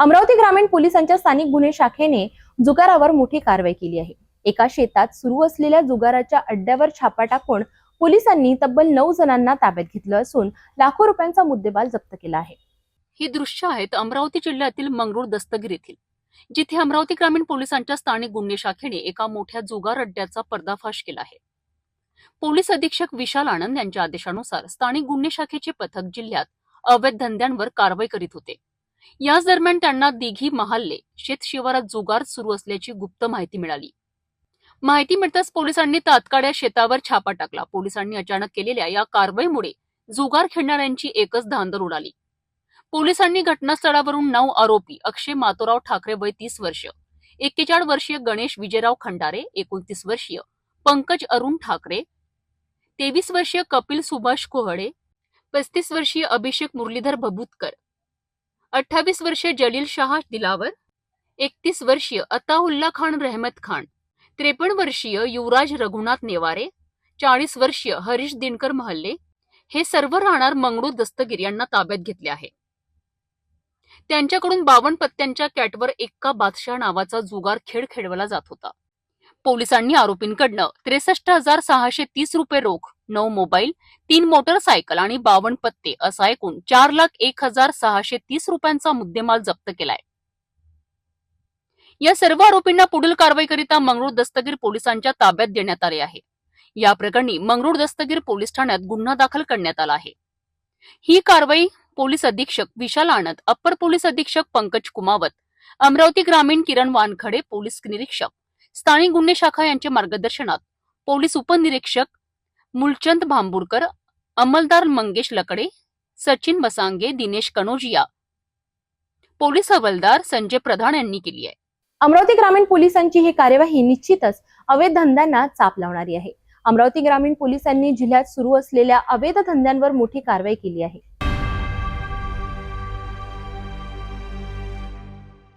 अमरावती ग्रामीण पोलिसांच्या स्थानिक गुन्हे शाखेने जुगारावर मोठी कारवाई केली आहे. एका शेतात सुरू असलेल्या जुगाराच्या अड्ड्यावर छापा टाकून पोलिसांनी तब्बल नऊ जणांना ताब्यात घेतलं असून लाखो रुपयांचा मुद्देमाल जप्त केला आहे. ही दृश्य आहेत अमरावती जिल्ह्यातील मंगरूळ दस्तगीर येथील. जिथे अमरावती ग्रामीण पोलिसांच्या स्थानिक गुन्हे शाखेने एका मोठ्या जुगार अड्ड्याचा पर्दाफाश केला आहे. पोलीस अधीक्षक विशाल आनंद यांच्या आदेशानुसार स्थानिक गुन्हे शाखेचे पथक जिल्ह्यात अवैध धंद्यांवर कारवाई करीत होते. याच दरम्यान त्यांना दिघी महाल्ले शेत शिवारात जुगार सुरू असल्याची गुप्त माहिती मिळाली. माहिती मिळताच पोलिसांनी तात्काळ या शेतावर छापा टाकला. पोलिसांनी अचानक केलेल्या या कारवाईमुळे जुगार खेळणाऱ्यांची एकच धांदर उडाली. पोलिसांनी घटनास्थळावरून नऊ आरोपी अक्षय मातोराव ठाकरे वय तीस वर्ष एक्केचाळ वर्षीय गणेश विजयराव खंडारे एकोणतीस वर्षीय पंकज अरुण ठाकरे तेवीस वर्षीय कपिल सुभाष कोहडे पस्तीस वर्षीय अभिषेक मुरलीधर भभूतकर अठ्ठावीस वर्षीय जलील शाह दिलावर एकतीस वर्षीय अताउल्ला खान रहमत खान त्रेपन्न वर्षीय युवराज रघुनाथ नेवारे चाळीस वर्षीय हरीश दिनकर महल्ले हे सर्व राहणार मंगळू दस्तगीर यांना ताब्यात घेतले आहे. त्यांच्याकडून बावन्न पत्त्यांच्या कॅटवर एक्का बादशाह नावाचा जुगार खेळ खेळवला जात होता. पोलिसांनी आरोपींकडनं त्रेसष्ट हजार सहाशे तीस रुपये रोख नऊ मोबाईल तीन मोटरसायकल आणि बावन्न पत्ते असा एकूण चार लाख एक हजार सहाशे तीस रुपयांचा मुद्देमाल जप्त केलाय. या सर्व आरोपींना पुढील कारवाईकरिता मंगळूर दस्तगीर पोलिसांच्या ताब्यात देण्यात आले आहे. या प्रकरणी मंगळूर दस्तगीर पोलीस ठाण्यात गुन्हा दाखल करण्यात आला आहे. ही कारवाई पोलीस अधीक्षक विशाल आनंद अप्पर पोलीस अधीक्षक पंकज कुमावत अमरावती ग्रामीण किरण वानखडे पोलीस निरीक्षक स्थानिक गुन्हे शाखा यांच्या मार्गदर्शनात पोलीस उपनिरीक्षक मुलचंद भांबुडकर अंमलदार मंगेश लकडे सचिन बसांगे दिनेश कनोजिया. पोलीस हवालदार संजय प्रधान यांनी केली आहे. अमरावती ग्रामीण पोलिसांची ही कार्यवाही निश्चितच अवैध धंद्यांना चाप लावणारी आहे. अमरावती ग्रामीण पोलिसांनी जिल्ह्यात सुरू असलेल्या अवैध धंद्यांवर मोठी कारवाई केली आहे.